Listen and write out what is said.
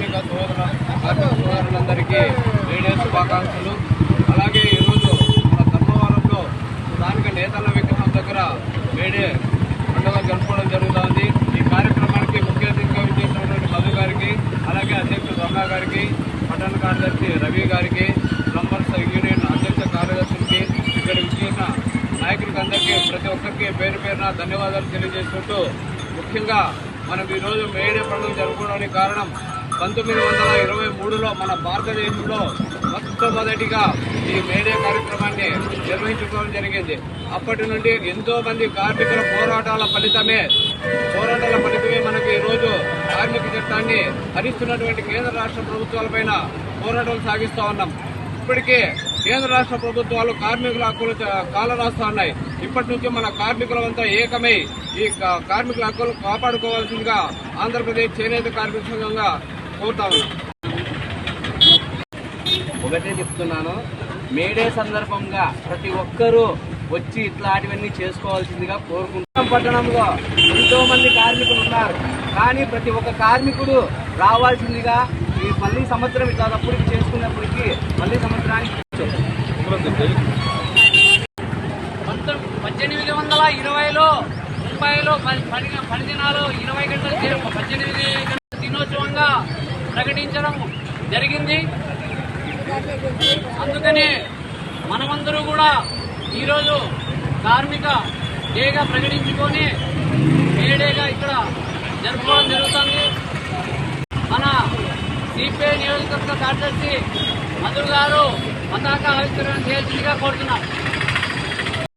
కార్మిక సోదర కార్మిక సోదరులందరికీ మేడే శుభాకాంక్షలు. అలాగే ఈరోజు మన ధర్మవరంలో స్థానిక నేతల విగ్రహం దగ్గర మేడే పండుగ జరుపుకోవడం జరుగుతోంది. ఈ కార్యక్రమానికి ముఖ్య అతిథిగా విచ్చేసినటువంటి మధు గారికి అలాగే అధ్యక్షుడు రమణ గారికి పట్టణ కార్యదర్శి రవి గారికి ప్లంబర్స్ యూనియన్ అధ్యక్ష కార్యదర్శులకి ఇక్కడ విచ్చేసిన నాయకులకి అందరికీ ప్రతి ఒక్కరికి పేరు పేరున ధన్యవాదాలు తెలియజేసుకుంటూ ముఖ్యంగా మనం ఈరోజు మేడే పండుగ జరుపుకోవడానికి కారణం పంతొమ్మిది వందల ఇరవై మూడులో మన భారతదేశంలో మొట్టమొదటిగా ఈ మేడే కార్యక్రమాన్ని నిర్వహించుకోవడం జరిగింది. అప్పటి నుండి ఎంతో మంది కార్మికుల పోరాటాల ఫలితమే పోరాటాల ఫలితమే మనకు ఈరోజు కార్మిక చట్టాన్ని హరిస్తున్నటువంటి కేంద్ర రాష్ట్ర ప్రభుత్వాలపైన పోరాటాలు సాగిస్తూ ఉన్నాం. ఇప్పటికే కేంద్ర రాష్ట్ర ప్రభుత్వాలు కార్మికుల హక్కులు చ- ఉన్నాయి. ఇప్పటి నుంచి మన కార్మికులంతా ఏకమై ఈ కార్మికుల హక్కులు కాపాడుకోవాల్సిందిగా ఆంధ్రప్రదేశ్ చేనేత కార్మిక సంఘంగా కోరుతా ఉన్నాం ఒకటే చెప్తున్నాను మేడే సందర్భంగా ప్రతి ఒక్కరూ వచ్చి ఇట్లాంటివన్నీ చేసుకోవాల్సిందిగా కోరుకుంటున్నాం. పట్టణంలో ఎంతో మంది కార్మికులు ఉన్నారు. కానీ ప్రతి ఒక్క కార్మికుడు రావాల్సిందిగా ఈ మళ్ళీ సంవత్సరం ఇట్లా అప్పటికి చేసుకున్నప్పటికీ మళ్ళీ సంవత్సరానికి పద్దెనిమిది వందల ఇరవైలో ముంబైలో పది పది- పది దినాలు ఇరవై గంటల జరిగింది. అందుకని మనమందరూ కూడా ఈరోజు కార్మిక డేగా ప్రకటించుకొని మేడేగా ఇక్కడ జరుపుకోవడం జరుగుతుంది. మన సిపిఐ నియోజకవర్గ కార్యదర్శి మధు గారు పతాక ఆవిష్కరణ చేయాల్సిందిగా కోరుతున్నాం.